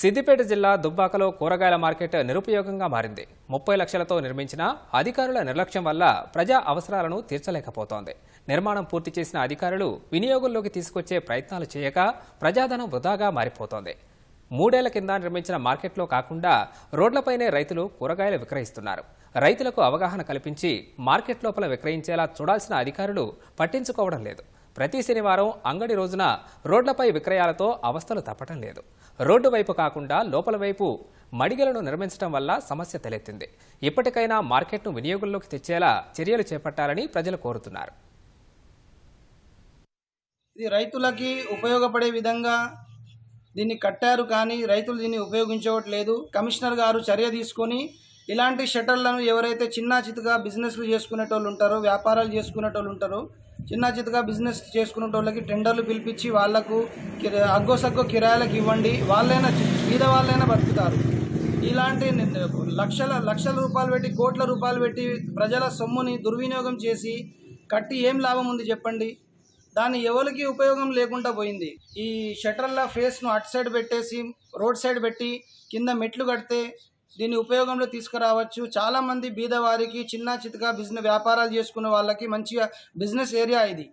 సిద్దిపేట జిల్లా దుబ్బాకలో కూరగాయల మార్కెట్ నిరుపయోగంగా మారింది. ముప్పై లక్షలతో నిర్మించిన అధికారుల నిర్లక్ష్యం వల్ల ప్రజా అవసరాలను తీర్చలేకపోతోంది. నిర్మాణం పూర్తి చేసిన అధికారులు వినియోగంలోకి తీసుకొచ్చే ప్రయత్నాలు చేయక ప్రజాధనం వృధాగా మారిపోతోంది. మూడేళ్ళ కింద నిర్మించిన మార్కెట్లో కాకుండా రోడ్లపైనే రైతులు కూరగాయలు విక్రయిస్తున్నారు. రైతులకు అవగాహన కల్పించి మార్కెట్ లోపల విక్రయించేలా చూడాల్సిన అధికారులు పట్టించుకోవడం లేదు. ప్రతి శనివారం అంగడి రోజున రోడ్లపై విక్రయాలతో అవస్థలు తప్పటం లేదు. రోడ్డు వైపు కాకుండా లోపల వైపు మడిగలను నిర్మించడం వల్ల సమస్య తలెత్తింది. ఇప్పటికైనా మార్కెట్ను వినియోగంలోకి తెచ్చేలా చర్యలు చేపట్టాలని ప్రజలు కోరుతున్నారు. ఇది రైతులకి ఉపయోగపడే విధంగా దీన్ని కట్టారు కానీ రైతులు దీన్ని ఉపయోగించవట్లేదు. కమిషనర్ గారు చర్య తీసుకొని ఇలాంటి షటర్లను ఎవరైతే చిన్న చితగా బిజినెస్లు చేసుకునేటోళ్ళు ఉంటారో వ్యాపారాలు చేసుకునేటోళ్ళు ఉంటారో చిన్న చితగా బిజినెస్ చేసుకునేటోళ్ళకి టెండర్లు పిలిపించి వాళ్ళకు అగ్గో సగ్గో కిరాయలకు ఇవ్వండి. వాళ్ళైనా మీద వాళ్ళైనా బతుకుతారు. ఇలాంటి ని- లక్షల లక్షల రూపాయలు పెట్టి కోట్ల రూపాయలు పెట్టి ప్రజల సొమ్ముని దుర్వినియోగం చేసి కట్టి ఏం లాభం ఉంది చెప్పండి? దాన్ని ఎవరికి ఉపయోగం లేకుండా పోయింది. ఈ షటర్ల ఫేస్ను అటు సైడ్ పెట్టేసి రోడ్ సైడ్ పెట్టి కింద మెట్లు కడితే దీన్ని ఉపయోగంలో తీసుకురావచ్చు. చాలామంది బీదవారికి చిన్న చితగా బిజినెస్ వ్యాపారాలు చేసుకునే వాళ్ళకి మంచిగా బిజినెస్ ఏరియా ఇది.